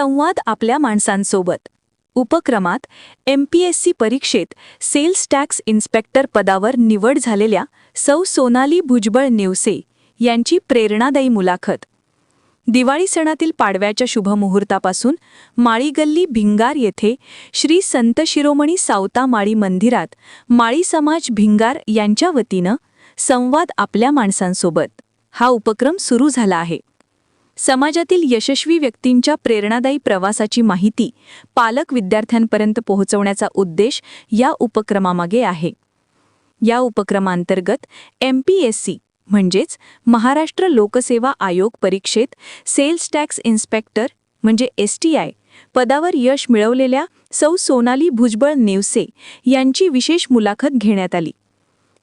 संवाद आपल्या माणसांसोबत. उपक्रमात एम पी एस सी परीक्षेत सेल्स टॅक्स इन्स्पेक्टर पदावर निवड झालेल्या सौ सोनाली भुजबळ नेवसे यांची प्रेरणादायी मुलाखत. दिवाळी सणातील पाडव्याच्या शुभमुहूर्तापासून माळीगल्ली भिंगार येथे श्री संत शिरोमणी सावता माळी मंदिरात माळी समाज भिंगार यांच्या वतीनं संवाद आपल्या माणसांसोबत. हा उपक्रम सुरू झाला आहे. समाजातील यशस्वी व्यक्तींच्या प्रेरणादायी प्रवासाची माहिती पालक विद्यार्थ्यांपर्यंत पोहोचवण्याचा उद्देश या उपक्रमामागे आहे. या उपक्रमांतर्गत एम पी एस सी म्हणजेच महाराष्ट्र लोकसेवा आयोग परीक्षेत सेल्स टॅक्स इन्स्पेक्टर म्हणजे एस टी आय पदावर यश मिळवलेल्या सौ सोनाली भुजबळ नेवसे यांची विशेष मुलाखत घेण्यात आली.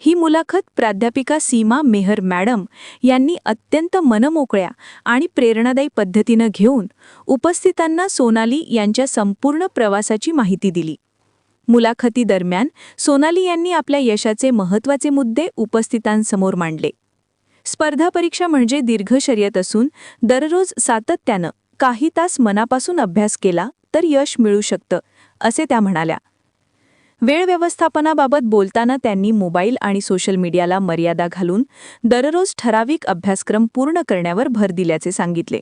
ही मुलाखत प्राध्यापिका सीमा मेहर मॅडम यांनी अत्यंत मनमोकळ्या आणि प्रेरणादायी पद्धतीनं घेऊन उपस्थितांना सोनाली यांच्या संपूर्ण प्रवासाची माहिती दिली. मुलाखतीदरम्यान सोनाली यांनी आपल्या यशाचे महत्त्वाचे मुद्दे उपस्थितांसमोर मांडले. स्पर्धा परीक्षा म्हणजे दीर्घ शर्यत असून दररोज सातत्यानं काही तास मनापासून अभ्यास केला तर यश मिळू शकतं असे त्या म्हणाल्या. वेळ व्यवस्थापनाबाबत बोलताना त्यांनी मोबाईल आणि सोशल मीडियाला मर्यादा घालून दररोज ठराविक अभ्यासक्रम पूर्ण करण्यावर भर दिल्याचे सांगितले.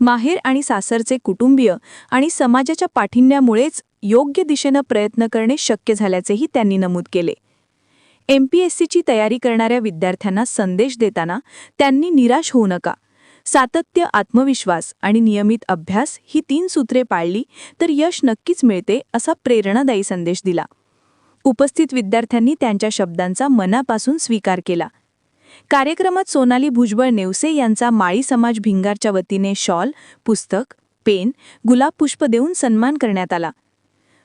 माहेर आणि सासरचे कुटुंबीय आणि समाजाच्या पाठिंब्यामुळेच योग्य दिशेनं प्रयत्न करणे शक्य झाल्याचेही त्यांनी नमूद केले. एमपीएससीची तयारी करणाऱ्या विद्यार्थ्यांना संदेश देताना त्यांनी निराश होऊ नका. सातत्य आत्मविश्वास आणि नियमित अभ्यास ही तीन सूत्रे पाळली तर यश नक्कीच मिळते असा प्रेरणादायी संदेश दिला. उपस्थित विद्यार्थ्यांनी त्यांच्या शब्दांचा मनापासून स्वीकार केला. कार्यक्रमात सोनाली भुजबळ नेवसे यांचा माळी समाज भिंगारच्या वतीने शॉल पुस्तक पेन गुलाब पुष्प देऊन सन्मान करण्यात आला.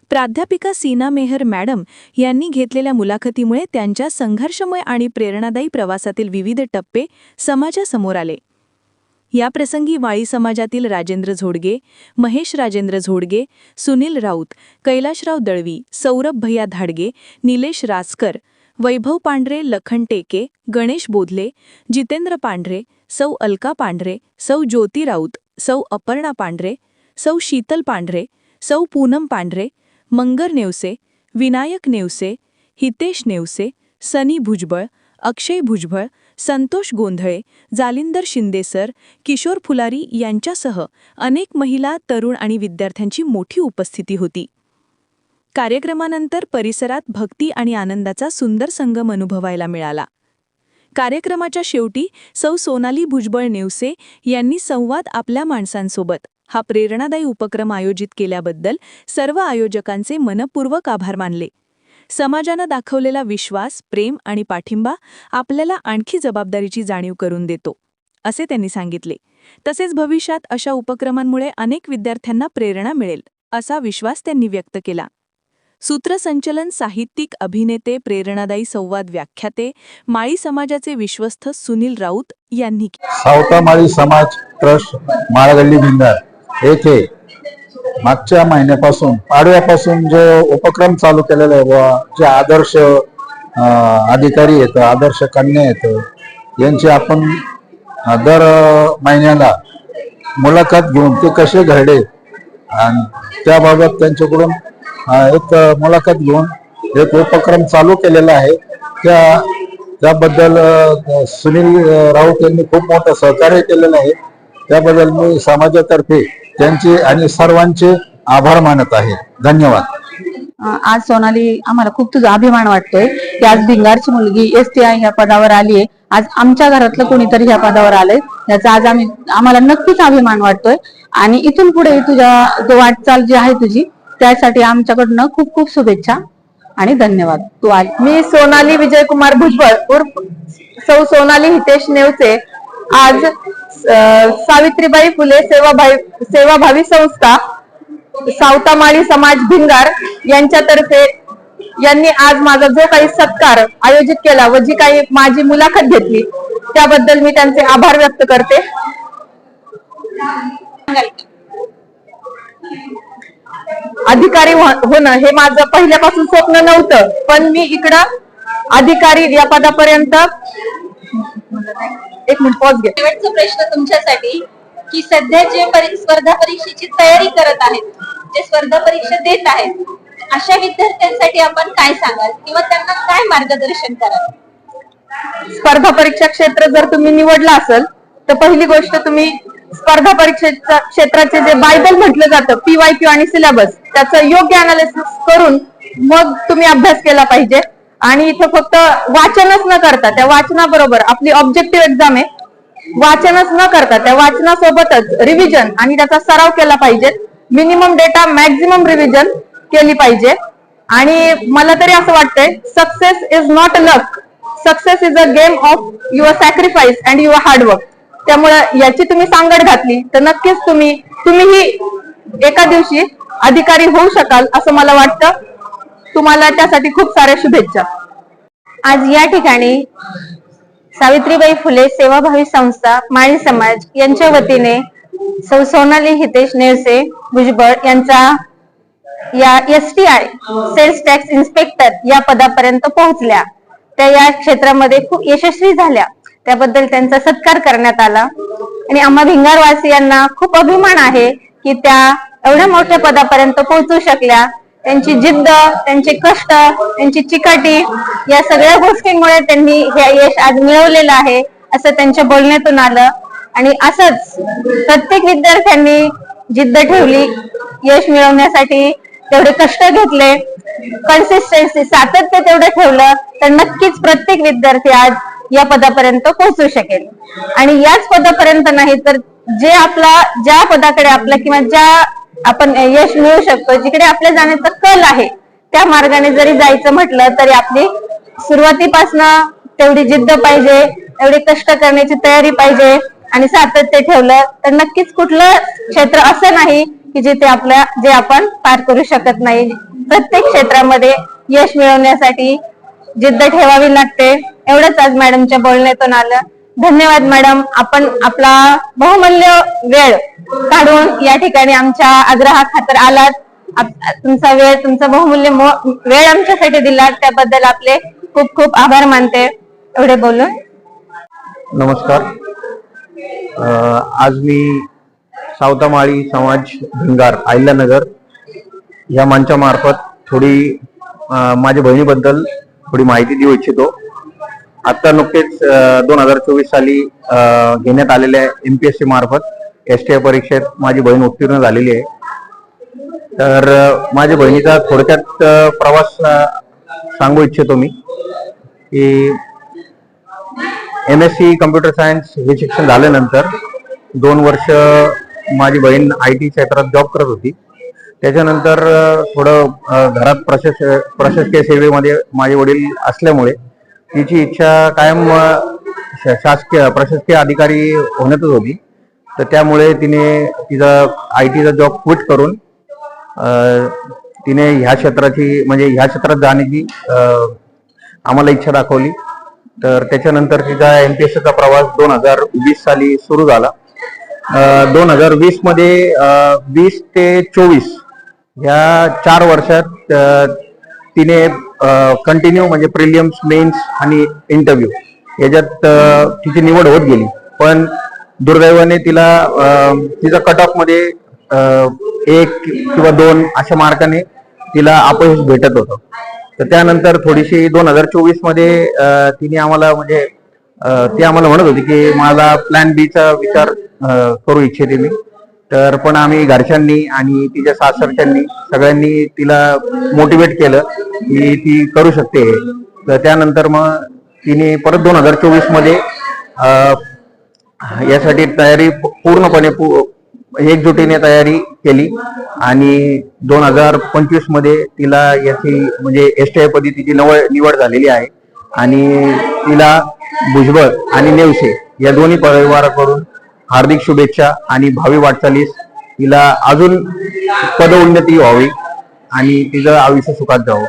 प्राध्यापिका सीना मेहर मॅडम यांनी घेतलेल्या मुलाखतीमुळे त्यांच्या संघर्षमय आणि प्रेरणादायी प्रवासातील विविध टप्पे समाजासमोर आले. याप्रसंगी वाळी समाजातील राजेंद्र झोडगे महेश राजेंद्र झोडगे सुनील राऊत कैलाशराव दळवी सौरभ भैया धाडगे निलेश रासकर वैभव पांढरे लखन टेके गणेश बोधले जितेंद्र पांढरे सौ अलका पांढरे सौ ज्योती राऊत सौ अपर्णा पांढरे सौ शीतल पांढरे सौ पूनम पांढरे मंगर नेवसे विनायक नेवसे हितेश नेवसे सनी भुजबळ अक्षय भुजबळ संतोष गोंधळे जालिंदर शिंदेसर किशोर फुलारी यांच्यासह अनेक महिला तरुण आणि विद्यार्थ्यांची मोठी उपस्थिती होती. कार्यक्रमानंतर परिसरात भक्ती आणि आनंदाचा सुंदर संगम अनुभवायला मिळाला. कार्यक्रमाच्या शेवटी सौ सोनाली भुजबळ नेवसे यांनी संवाद आपल्या माणसांसोबत हा प्रेरणादायी उपक्रम आयोजित केल्याबद्दल सर्व आयोजकांचे मनपूर्वक आभार मानले. समाजानं दाखवलेला विश्वास प्रेम आणि पाठिंबा आपल्याला आणखी जबाबदारीची जाणीव करून देतो असे त्यांनी सांगितले तसेच भविष्यात अशा उपक्रमांमुळे अनेक विद्यार्थ्यांना प्रेरणा मिळेल असा विश्वास त्यांनी व्यक्त केला सूत्रसंचलन साहित्यिक अभिनेते प्रेरणादायी संवाद व्याख्याते माळी समाजाचे विश्वस्त सुनील राऊत यांनी केले. समाज ट्रस्ट माळगल्ली भिंगार येथे मागच्या महिन्यापासून पाडव्यापासून जो उपक्रम चालू केलेला आहे बुवा जे आदर्श अधिकारी येतं आदर्श कन्या येतं यांची आपण दर महिन्याला मुलाखत घेऊन ते कसे घडले आणि त्याबाबत त्यांच्याकडून एक मुलाखत घेऊन एक उपक्रम चालू केलेला आहे. त्या त्याबद्दल सुनील राऊत यांनी खूप मोठं सहकार्य केलेलं आहे. त्याबद्दल मी समाजातर्फे त्यांचे आणि सर्वांचे आभार मानत आहे. धन्यवाद. आज सोनाली आम्हाला खूप तुझा अभिमान वाटतोय. की आज भिंगारची मुलगी एस टी आय ह्या पदावर आली आहे आज आमच्या घरातलं कोणीतरी ह्या पदावर आलंय. याचा आज आम्ही आम्हाला नक्कीच अभिमान वाटतोय. आणि इथून पुढे तुझ्या जो वाटचाल जी आहे तुझी त्यासाठी आमच्याकडनं खूप खूप शुभेच्छा आणि धन्यवाद. तू आज मी सोनाली विजयकुमार भुजबळ उर्फ सौ सोनाली हितेश नेवचे. आज सावित्रीबाई फुले सेवाभावी सेवाभावी संस्था सावतामाळी समाज भिंगार यांच्यातर्फे यांनी आज माझा जो काही सत्कार आयोजित केला व जी काही माझी मुलाखत घेतली त्याबद्दल मी त्यांचे आभार व्यक्त करते. अधिकारी होणं हे माझं पहिल्यापासून स्वप्न नव्हतं पण मी इकडं अधिकारी या पदापर्यंत एक मिनिट पॉज घे शेवटचा प्रश्न तुमच्यासाठी की सध्या जे परी- स्पर्धा परीक्षेची तयारी करत आहेत जे स्पर्धा परीक्षा देत आहेत अशा विद्यार्थ्यांसाठी आपण काय सांगाल? किंवा त्यांना काय मार्गदर्शन कराल? स्पर्धा परीक्षा क्षेत्र जर तुम्ही निवडलं असेल तर पहिली गोष्ट तुम्ही स्पर्धा परीक्षेच्या क्षेत्राचे जे बायबल म्हटलं जातं पीवाय आणि सिलेबस त्याचं योग्य अनालिसिस करून मग तुम्ही अभ्यास केला पाहिजे. आणि इथं फक्त वाचनच न करता त्या वाचनाबरोबर आपली ऑब्जेक्टिव्ह एक्झाम आहे वाचनच न करता त्या वाचनासोबतच रिव्हिजन आणि त्याचा सराव केला पाहिजे. मिनिमम डेटा मॅक्झिमम रिव्हिजन केली पाहिजे. आणि मला तरी असं वाटतंय success is not luck success is a game of your sacrifice and your hard work त्यामुळे याची तुम्ही सांगड घातली तर नक्कीच तुम्ही तुम्हीही एका दिवशी अधिकारी होऊ शकाल असं मला वाटतं. तुम्हाला त्यासाठी खूप साऱ्या शुभेच्छा. आज या ठिकाणी सावित्रीबाई फुले सेवाभावी संस्था माळी समाज यांच्या वतीने सौ सोनाली हितेश नेरसे भुजबळ यांचा या S T I sales tax inspector या पदापर्यंत पोहोचल्या. त्या या क्षेत्रामध्ये खूप यशस्वी झाल्या. त्याबद्दल त्यांचा सत्कार करण्यात आला. आणि आम्हा भिंगारवासियांना खूप अभिमान आहे की त्या एवढ्या मोठ्या पदापर्यंत पोहोचू शकल्या. त्यांची जिद्द त्यांचे कष्ट त्यांची चिकाटी या सगळ्या गोष्टींमुळे त्यांनी हे यश आज मिळवलेलं आहे असं त्यांच्या बोलण्यातून आलं. आणि असंच प्रत्येक विद्यार्थ्यांनी जिद्द ठेवली यश मिळवण्यासाठी तेवढे कष्ट घेतले कन्सिस्टन्सी सातत्य तेवढं ठेवलं तर नक्कीच प्रत्येक विद्यार्थी आज या पदापर्यंत पोहोचू शकेल. आणि याच पदापर्यंत नाही तर जे आपला ज्या पदाकडे आपला किंवा ज्या आपण यश मिळवू शकतो. जिकडे आपल्या जाण्याचा कल आहे त्या मार्गाने जरी जायचं म्हटलं तरी आपली सुरुवातीपासनं तेवढी जिद्द पाहिजे तेवढी कष्ट करण्याची तयारी पाहिजे आणि सातत्य ठेवलं तर नक्कीच कुठलं क्षेत्र असं नाही की जिथे आपल्या जे आपण पार करू शकत नाही. प्रत्येक क्षेत्रामध्ये यश मिळवण्यासाठी जिद्द ठेवावी लागते. एवढंच आज मॅडमच्या बोलण्यातून आलं. धन्यवाद मॅडम. आपण आपला बहुमूल्य वेळ काढून या ठिकाणी आमच्या आग्रहाखातर आलात. तुमचा वेळ तुमचा बहुमूल्य वेळ आमच्यासाठी दिला त्याबद्दल आपले खूप खूप आभार मानते. एवढे बोलून. नमस्कार. आज मी सावतामाळी समाज भिंगार अहिल्यानगर या मंचामार्फत थोडी माझ्या बहिणीबद्दल थोडी माहिती देऊ इच्छितो. आता नुकतेच दोन हजार चोवीस साली घेण्यात आलेल्या एमपीएससी मार्फत एस टी आय परीक्षेत माझी बहीण उत्तीर्ण झालेली आहे. तर माझ्या बहिणीचा थोडक्यात प्रवास सांगू इच्छितो मी की M S C computer science हे शिक्षण झाल्यानंतर दोन वर्ष माझी बहीण आय टी क्षेत्रात जॉब करत होती. त्याच्यानंतर थोडं घरात प्रशास प्रशासकीय सेवेमध्ये माझे वडील असल्यामुळे तिची इच्छा कायम शासकीय प्रशासकीय अधिकारी होण्यातच होती. तर त्यामुळे तिने तिचा आय टीचा जॉब क्विट करून तिने ह्या क्षेत्राची म्हणजे ह्या क्षेत्रात जाण्याची आम्हाला इच्छा दाखवली. तर त्याच्यानंतर तिचा एम पी एसचा प्रवास दोन हजार वीस साली सुरू झाला. दोन हजार वीसमध्ये वीस ते चोवीस ह्या चार वर्षात तिने कंटिन्यू म्हणजे प्रिलियम्स मेन्स आणि इंटरव्ह्यू याच्यात तिची निवड होत गेली. पण दुर्दैवाने तिला तिचा कट ऑफमध्ये एक किंवा दोन अशा मार्काने तिला अपयश भेटत होतं. तर त्यानंतर थोडीशी दोन हजार चोवीसमध्ये तिने आम्हाला म्हणजे ती आम्हाला म्हणत होती की मला प्लॅन बीचा विचार करू इच्छिते मी. तर पण आम्ही घरच्यांनी आणि तिच्या सासरच्यांनी सगळ्यांनी तिला मोटिवेट केलं की ती करू शकते तर त्यानंतर मग तिने परत दोन हजार चोवीसमध्ये यासाठी तयारी पूर्णपणे एकजुटीने तयारी केली. आणि दोन हजार पंचवीसमध्ये तिला याची म्हणजे एस टी आय पदी तिची नवळ निवड झालेली आहे. आणि तिला भुजबळ आणि नेवसे या दोन्ही परिवाराकडून हार्दिक शुभेच्छा आणि भावी वाटचालीस तिला अजून पदोन्नती व्हावी आणि तिचं आयुष्य सुखात जावं.